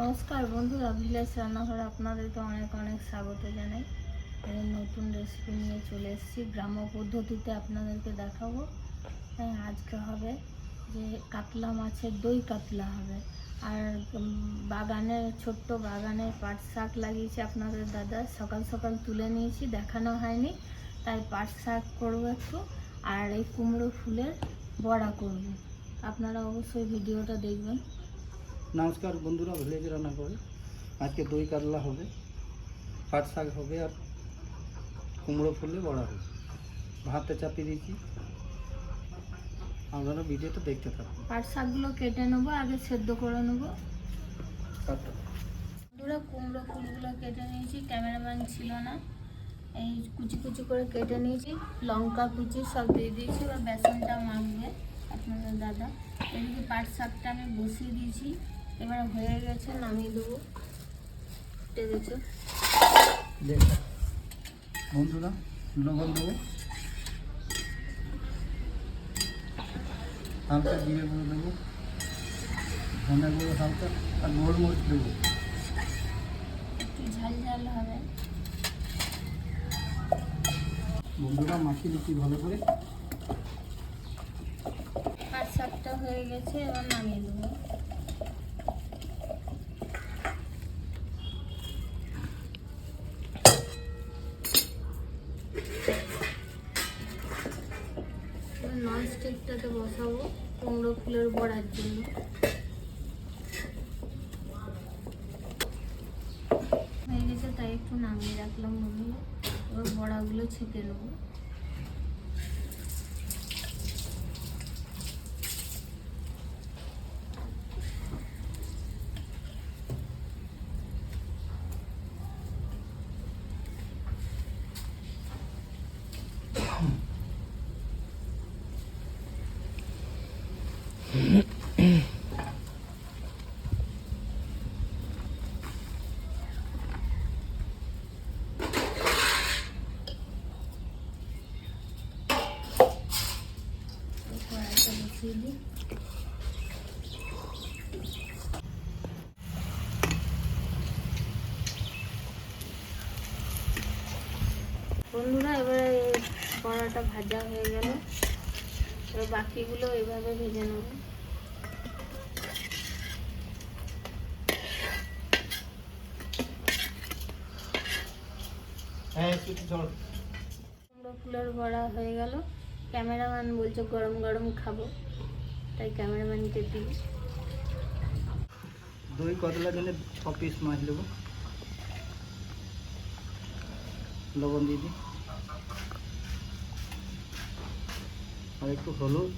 নমস্কার বন্ধুরা ভিলেজ রান্নাঘরে আপনাদেরকে অনেক অনেক স্বাগত জানাই। এই নতুন রেসিপি নিয়ে চলে এসেছি। গ্রাম্য পদ্ধতিতে আপনাদেরকে দেখাবো। হ্যাঁ আজকে হবে যে কাতলা মাছের দই কাতলা হবে। আর বাগানে, ছোট্ট বাগানে পাট শাক লাগিয়েছি আপনাদের দাদা। সকাল সকাল তুলে নিয়েছি, দেখানো হয়নি। তাই পাট শাক করব একটু। আর এই কুমড়ো ফুলের বড়া করব। আপনারা অবশ্যই ভিডিওটা দেখবেন। নমস্কার বন্ধুরা ভিলেজ রান্না করে আজকে দই কাতলা হবে পাট শাক হবে আর কুমড়ো ফুলে বড়া হবে। ভাতে চাপিয়ে দিয়েছি। আপনারা ভিডিওটা দেখতে থাকুন। পাট শাকগুলো কেটে নেব আগে সেদ্ধ করে নেব। বন্ধুরা কুমড়ো ফুলগুলো কেটে নিয়েছি ক্যামেরাম্যান ছিল না। এই কুচি কুচি করে কেটে নিয়েছি লঙ্কা কুচি সব দিয়ে দিয়েছি এবার বেসনটা মাখবে। আপনাদের দাদা। এদিকে পাট শাকটা আমি বসিয়ে দিয়েছি। এবার হয়ে গেছে নামিয়ে দেবো। ফুটে গেছে। বন্ধুরা লবণ দেবো। হালকা জিরে গুঁড়ো দেবো। ধনে গুঁড়ো হালকা আর গোলমরিচ দেবো। একটু ঝাল ঝাল হবে। বন্ধুরা মাখিয়ে দিচ্ছি ভালো করে পাট শাকটা হয়ে গেছে, এবার নামিয়ে দেবো। নন স্টিকটাতে বসাবো কুমড়ো ফুলের বড়ার জন্য। হয়ে গেছে, তাই একটু নামিয়ে রাখলাম বন্ধুরা। এবার বড়াগুলো ছেঁকে নেব কড়াইটা বসিয়ে দিই বন্ধুরা এবারে কড়াটা ভাজা হয়ে গেল। এবার বাকিগুলো এভাবে ভেজে নেব। হ্যাঁ ফুলের বড়া হয়ে গেল। ক্যামেরাম্যান বলছে গরম গরম খাব। তাই ক্যামেরাম্যানকে দিই। দই কতলার জন্য ছ পিস মাছ নেব লবণ দিয়ে দিই। আর একটু হলুদ।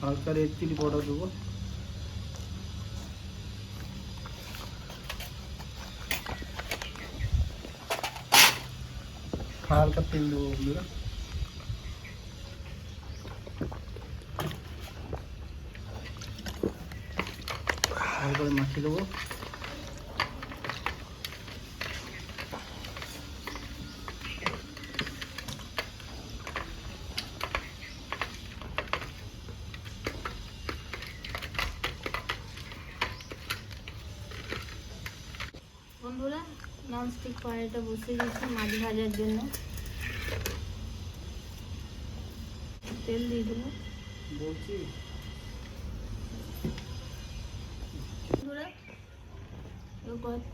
হালকা রেড চিলি পাউডার দেবো। হালকা তেল দেবো বন্ধুরা। ভালো করে মাখিয়ে দেবো। বন্ধুরা ননস্টিক কড়াইটা বসিয়ে গেছে মাছ ভাজার জন্য। তেল দিয়ে দেবো। বলছি। বন্ধুরা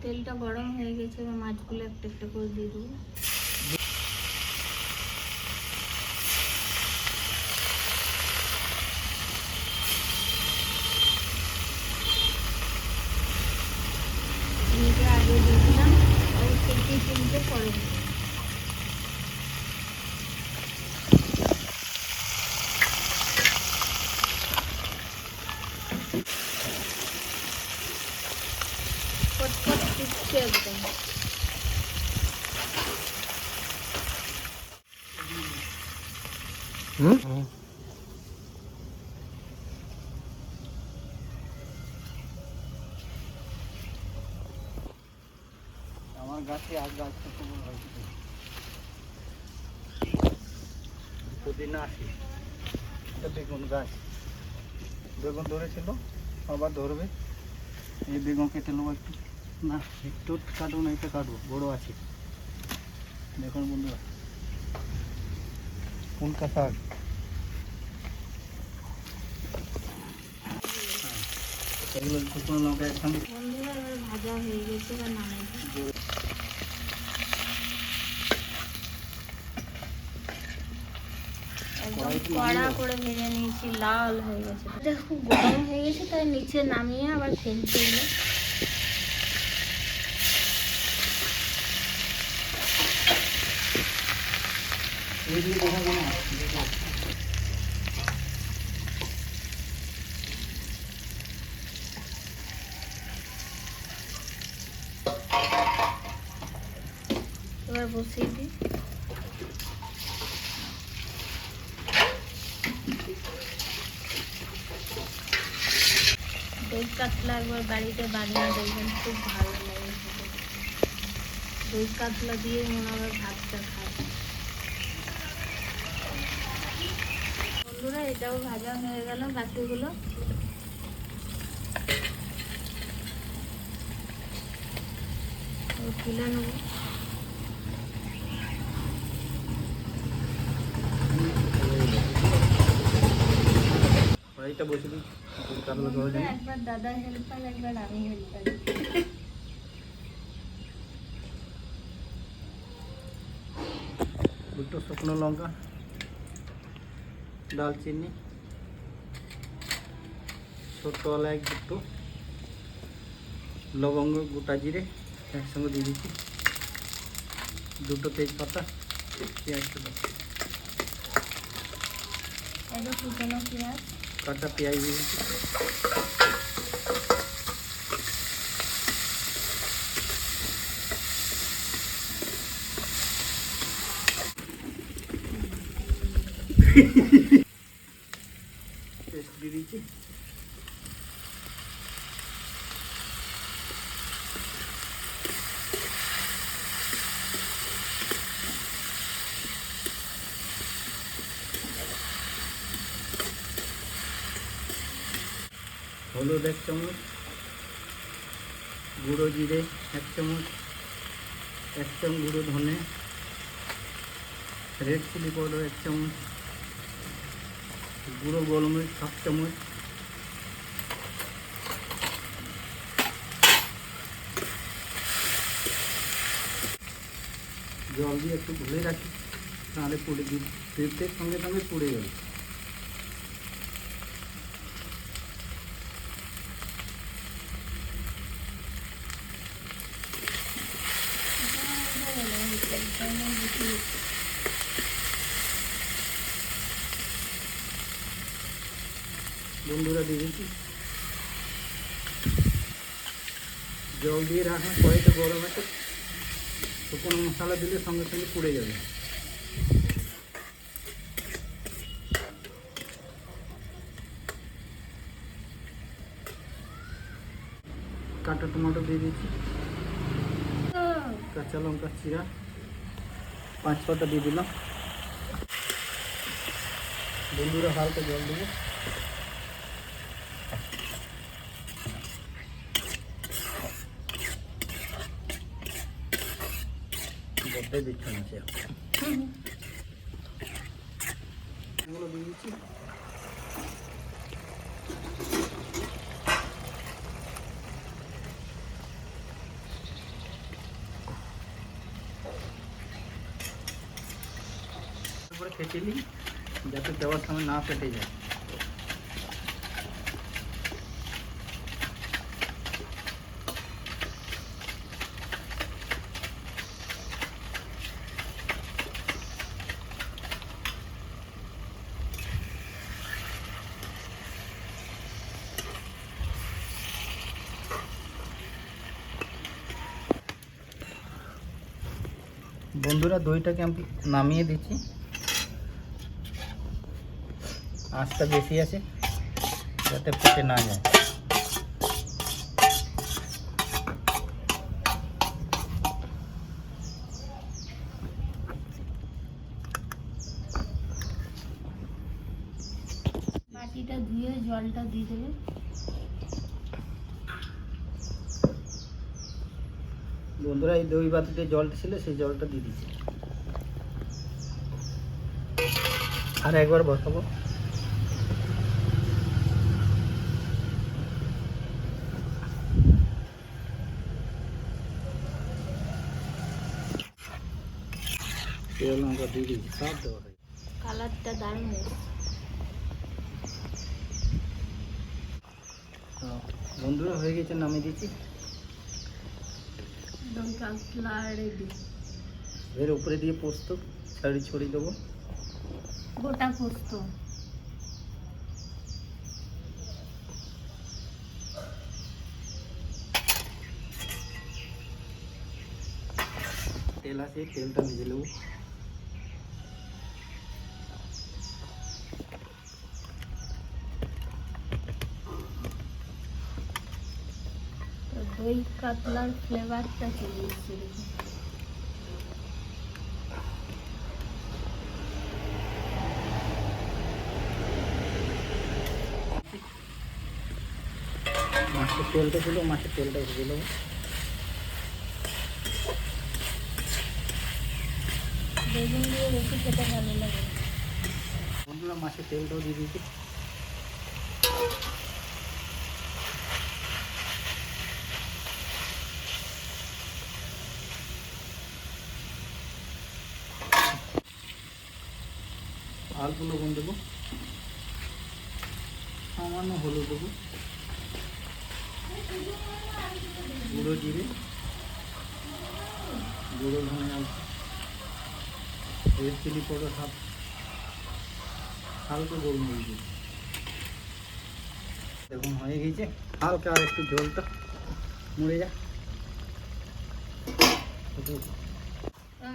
তেলটা গরম হয়ে গেছে মাছগুলো একটা একটা করে দিয়ে দেবো চিনিটা আগে দিয়েছিলাম আর সেই চিনিটা পরে দেবো। পটপট একদম আমার পুদিনা আছে এটা বেগুন গাছ বেগুন ধরেছিল আবার ধরবে এই বেগুন কেটে নেব একটু না একটু কাটবো না এটা কাটবো বড়ো আছে। দেখুন বন্ধুরা। ফুলকা শাক। হ্যাঁ, এগুলো শুকনো লঙ্কা একসঙ্গে। ভাজা হয়ে গেছে এবার নামিয়ে একদম কড়াইতে কড়া করে ভেজে নিয়েছি লাল হয়ে গেছে। এটা খুব গরম হয়ে গেছে তাই নিচে নামিয়ে আবার ফেলতে হলো এইদিকে দেখাবো না এবার বসিয়ে দিই। কাতলা একবার বাড়িতে বানিয়ে দেখবেন, খুব ভালো লাগে দই কাতলা দিয়ে মনে হয় ভাতটা বন্ধুরা এটাও ভাজা হয়ে গেল বাকিগুলো। তুলে নেব। একবার দাদা হেল্পার একবার আমি হেল্পার দুটো শুকনো লঙ্কা। দালচিনি ছোট এক দুটো লবঙ্গ গোটা জিরে একসঙ্গে দিয়ে দিচ্ছি। দুটো তেজপাতা পেঁয়াজ পেঁয়াজ। কাটা পেঁয়াজ দিয়ে দিচ্ছি। হলুদ এক চামচ, গুঁড়ো জিরে এক চামচ এক চামচ গুঁড়ো ধনে, রেড চিলি পাউডার এক চামচ গুঁড়ো গোলমরিচ সাত চামচ। জল দিয়ে একটু ভুলে রাখি, তাহলে পুড়ে দিতে সঙ্গে সঙ্গে পুড়ে যাবে বন্ধুরা দিয়ে দিচ্ছি জল দিয়ে রাখা কড়াইটা গরম আছে শুকনো মশলা দিলে সঙ্গে সঙ্গে পুড়ে যাবে। কাটা টমেটো দিয়ে দিচ্ছি। কাঁচা লঙ্কা চিরা, পাঁচ পাতা দিয়ে দিলাম। বন্ধুরা হালকা জল দেবো। বড্ডে দিচ্ছে না সে এগুলো দিয়ে দিচ্ছি তারপরে ফেটে নিই যাতে দেওয়ার সময় না ফেটে যায় বন্ধুরা দইটাকে আমি নামিয়ে দিচ্ছি। আঁচটা বেশি আছে, যাতে ফেটে না যায়। বাটিটা ধুয়ে জলটা দিয়ে দিলাম বন্ধুরা এই দই বাতিতে জলটা ছিল সেই জলটা দিয়ে দিচ্ছি। আর একবার বসাবো। তেল লঙ্কা দিয়ে দিচ্ছি সব দেওয়া হয় কালারটা দারুণ এসেছে। তো বন্ধুরা হয়ে গেছে নামিয়ে দিচ্ছি। কাতলা রেডি। এর উপরে দিয়ে পোস্ত ছাড়ি ছড়িয়ে দেবো। গোটা পোস্ত। তেল আছে তেলটা ভেজে নেব তো দই কাতলার ফ্লেভারটা চলে এসেছে মাছের তেলটা ছিল মাছের তেলটা নেব বেগুন দিয়ে বেশি খেতে ভালো লাগে। বন্ধুরা মাছের তেলটাও দিয়ে দিয়েছি। অল্প লবণ দেবো? সামান্য হলুদ দেবো। গুঁড়ো জিরে। গুঁড়ো ধনে রেড চিলি পাউডার হাফ। হালকা গোলমরিচ দিই দেখুন হয়ে গেছে হালকা আর একটু ঝোলটা। মরে যা।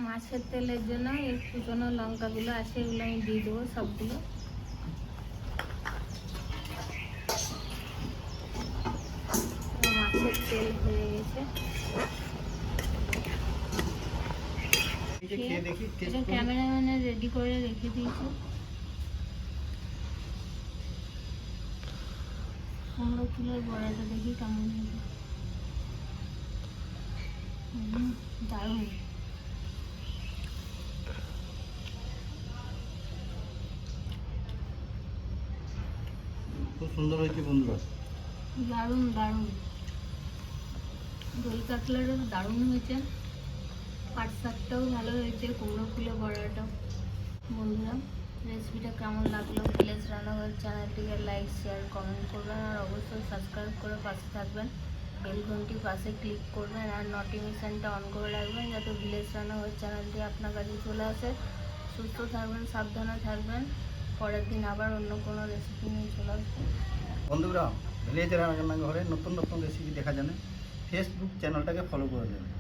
মাছের তেলের জন্য এই কুচনো লঙ্কাগুলো আছে এগুলো আমি দিয়ে দেবো সবগুলো। মাছের তেল হয়ে গেছে। ক্যামেরাম্যানে রেডি করে। রেখে দিয়েছি। কুমড়ো ফুলের বড়াটা দেখি কেমন হয়েছে। দারুণ খুব সুন্দর হয়েছে বন্ধুরা? দারুণ দারুণ। দই কাতলাটা দারুণ হয়েছে। পাট শাকটাও ভালো হয়েছে, কুমড়ো ফুলে বড়াটাও বন্ধুরা রেসিপিটা কেমন লাগল? প্লিজ রান্নাঘর চ্যানেলটিকে লাইক শেয়ার কমেন্ট করবেন আর অবশ্যই সাবস্ক্রাইব করে পাশে থাকবেন। বেল ঘন্টি পাশে ক্লিক করবেন আর নোটিফিকেশানটা অন করে রাখবেন যাতে ভিলেজ রান্নাঘর চ্যানেলটি আপনার কাছে চলে আসে। সুস্থ থাকবেন, সাবধানে থাকবেন। পরের দিন আবার অন্য কোনো রেসিপি নিয়ে চলে আসব। বন্ধুরা ভিলেজ রান্নাঘরে নতুন নতুন রেসিপি দেখা জানে ফেসবুক চ্যানেলটাকে ফলো করে দেবেন